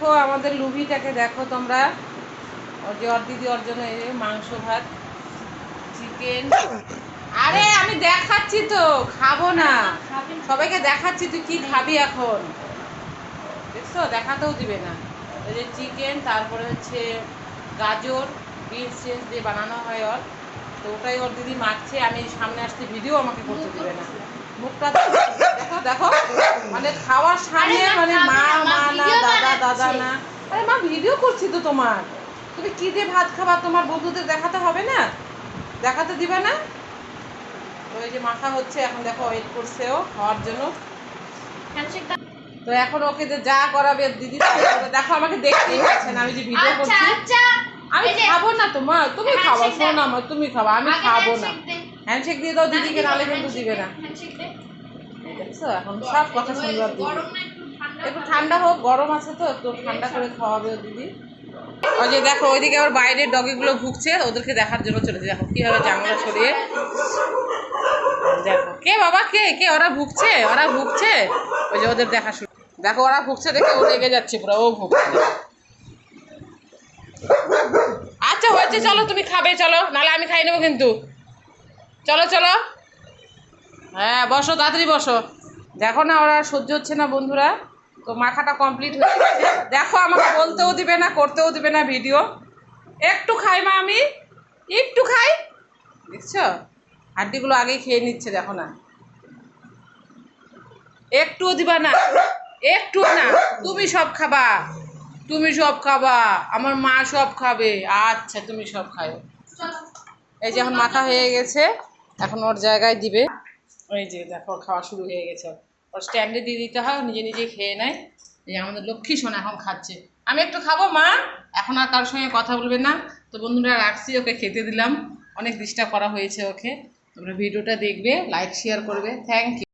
দেখো আমাদের লুভিটাকে দেখো তোমরা। যে ওর দিদি ওর জন্য মাংস ভাত চিকেন আরে আমি দেখাচ্ছি তো খাব না। সবাইকে দেখাচ্ছি তুই কি খাবি এখন? দেখছ? দেখাতেও দিবে না। এই যে চিকেন তারপরে হচ্ছে গাজর বিনস টিনস দিয়ে বানানো হয় ওর। তো ওটাই ওর দিদি মাখছে আমি সামনে আসতে ভিডিও আমাকে করতে দিবে না। মুখটা দেখো দেখো মানে খাওয়ার সামনে মানে মা না, মা মা না video না আরে মা ভিডিও করছি তো তোমার। তুমি কি দিয়ে ভাত খাবা তোমার বন্ধুদের দেখাতে হবে না? দেখাতে দিবে না? এই যে মাখা হচ্ছে এখন দেখো ওয়েট করছে ও খাওয়ার জন্য। তো এখন ওকে যে যা করাবে দিদি দেখো আমাকে দেখতেই আমি যে ভিডিও আচ্ছা করছি। আচ্ছা। আমি খাব না তো মা তুমি হ্যাঁ, খাব দে। শোনো আমার তুমি খাব আমি খাব না। হ্যান্ডশেক দিয়ে দাও দিদিকে না, নাহলে কিন্তু দিবে না। দেখছ এখন সব কথা শুনবার দিদি। একটু ঠান্ডা হোক, গরম আছে তো, একটু ঠান্ডা করে খাওয়াবে দিদি। ওই যে দেখো, ওইদিকে আবার বাইরের ডগিগুলো ভুগছে, ওদেরকে দেখার জন্য চলেছে দেখো কীভাবে জানলা সরিয়ে দেখো, কে বাবা, কে কে, ওরা ভুগছে ওরা ভুগছে। ওই যে ওদের দেখা শুরু। দেখো, ওরা ভুগছে দেখে ও রেগে যাচ্ছে পুরো, ও ভুগছে। আচ্ছা হয়েছে, চলো, তুমি খাবে, চলো, নাহলে আমি খাই নেব কিন্তু। চলো চলো। হ্যাঁ বসো, তাড়াতাড়ি বসো। দেখো না, ওরা সহ্য হচ্ছে না, বন্ধুরা। মাখাটা কমপ্লিট হয়ে দেখো, আমাকে বলতেও দিবে না, করতেও দিবে না ভিডিও একটু খাই মা আমি। একটু খাই। দেখছ? হাড্ডিগুলো আগেই খেয়ে নিচ্ছে, দেখো না। একটুও দিবা না। একটু না। তুমি সব খাবা। তুমি সব খাবা। আমার মা সব খাবে। আচ্ছা তুমি সব চলো। এই যে এখন মাথা হয়ে গেছে। এখন ওর জায়গায় দিবে। ওই যে, দেখো, খাওয়া শুরু হয়ে গেছে। স্ট্যান্ডে দিয়ে দিতে হয় নিজে নিজে খেয়ে নেয়। এই যে আমাদের লক্ষ্মী সোনা এখন খাচ্ছে। আমি একটু খাব, মা। এখন আর কারোর সঙ্গে কথা বলবে না। তো বন্ধুরা, রাখছি, ওকে খেতে দিলাম। অনেক ডিস্টার্ব করা হয়েছে ওকে। তোমরা ভিডিওটা দেখবে লাইক শেয়ার করবে। Thank you